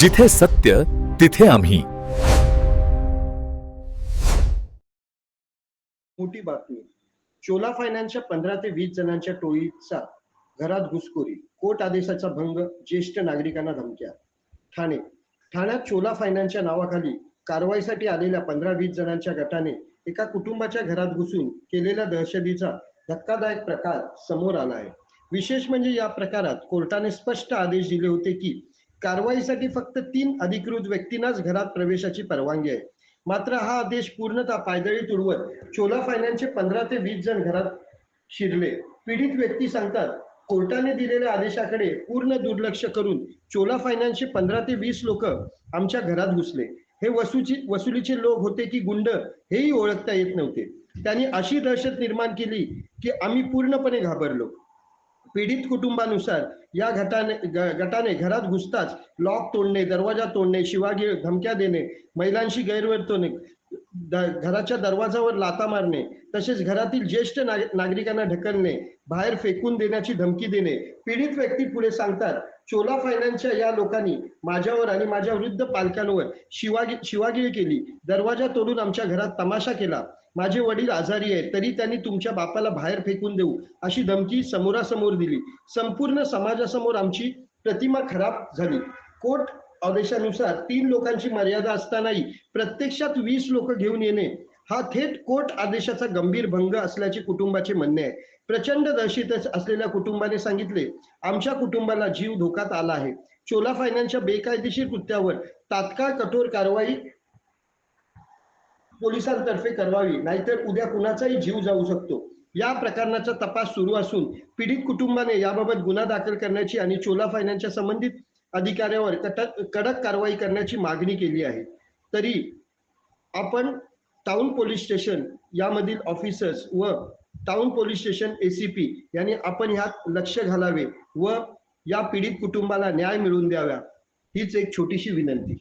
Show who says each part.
Speaker 1: जिथे सत्य तिथे आम्ही.
Speaker 2: मोठी बातमी. चोला फायनान्सच्या पंधरा ते वीस जणांच्या टोळीचा घरात घुसखोरी. कोर्ट आदेशाचा भंग ज्येष्ठ नागरिकांना धमक्या. ठाणे. ठाण्यात चोला फायनान्सच्या नावाखाली कारवाईसाठी आलेल्या पंधरा वीस जणांच्या गटाने एका कुटुंबाच्या घरात घुसून केलेल्या दहशतीचा धक्कादायक प्रकार समोर आला आहे. विशेष म्हणजे या प्रकारात कोर्टाने स्पष्ट आदेश दिले होते की कारवाईसाठी फक्त तीन अधिकृत व्यक्तींनाच घरात प्रवेशाची परवानगी आहे. मात्र हा आदेश पूर्णतः पायदळी तुडवत चोला फायनान्सचे पंधरा ते वीस जण घरात शिरले. पीडित व्यक्ती सांगतात कोर्टाने दिलेल्या आदेशाकडे पूर्ण दुर्लक्ष करून चोला फायनान्सचे पंधरा ते वीस लोक आमच्या घरात घुसले. हे वसूची वसुलीचे लोक होते की गुंड हेही ओळखता येत नव्हते. त्यांनी अशी दहशत निर्माण केली की आम्ही पूर्णपणे घाबरलो. पीडित कुटुंबानुसार या गटाने गटाने घरात घुसताच लॉक तोडणे दरवाजा तोडणे शिवागी धमक्या देणे महिलांशी गैरवर्तवणूक घराच्या दरवाजावर लाता मारणे तसेच घरातील ज्येष्ठ नागरिकांना ढकलणे बाहेर फेकून देण्याची धमकी देणे. पीडित व्यक्ती पुढे सांगतात चोला फायनान्सच्या या लोकांनी माझ्यावर आणि माझ्या वृद्ध पालकांवर शिवागी शिवागिरी केली. दरवाजा तोडून आमच्या घरात तमाशा केला. माझे वडील आजारी आहेत तरी त्यांनी तुमच्या बापाला बाहेर फेकून देऊ अशी धमकी समोरासमोर दिली. संपूर्ण समाजासमोर आमची प्रतिमा खराब झाली. कोर्ट आदेशानुसार तीन लोकांची मर्यादा असतानाही प्रत्यक्षात वीस लोक घेऊन येणे हा थेट कोर्ट आदेशाचा गंभीर भंग असल्याचे कुटुंबाचे म्हणणे आहे. प्रचंड दहशत असलेल्या कुटुंबाने सांगितले आमच्या कुटुंबाला जीव धोक्यात आला आहे. चोला फायनान्सच्या बेकायदेशीर कृत्यावर तात्काळ कठोर कारवाई पोलिसांतर्फे करावी नाहीतर उद्या कुणाचाही जीव जाऊ शकतो. या प्रकरणाचा तपास सुरू असून पीडित कुटुंबाने याबाबत गुन्हा दाखल करण्याची आणि चोला फायनान्सच्या संबंधित अधिकाऱ्यावर कडक कारवाई करण्याची मागणी केली आहे. तरी आपण टाउन पोलीस स्टेशन यामधील ऑफिसर्स व टाउन पोलीस स्टेशन एसीपी यांनी आपण ह्यात लक्ष घालावे व या पीडित कुटुंबाला न्याय मिळवून द्यावा हीच एक छोटीशी विनंती.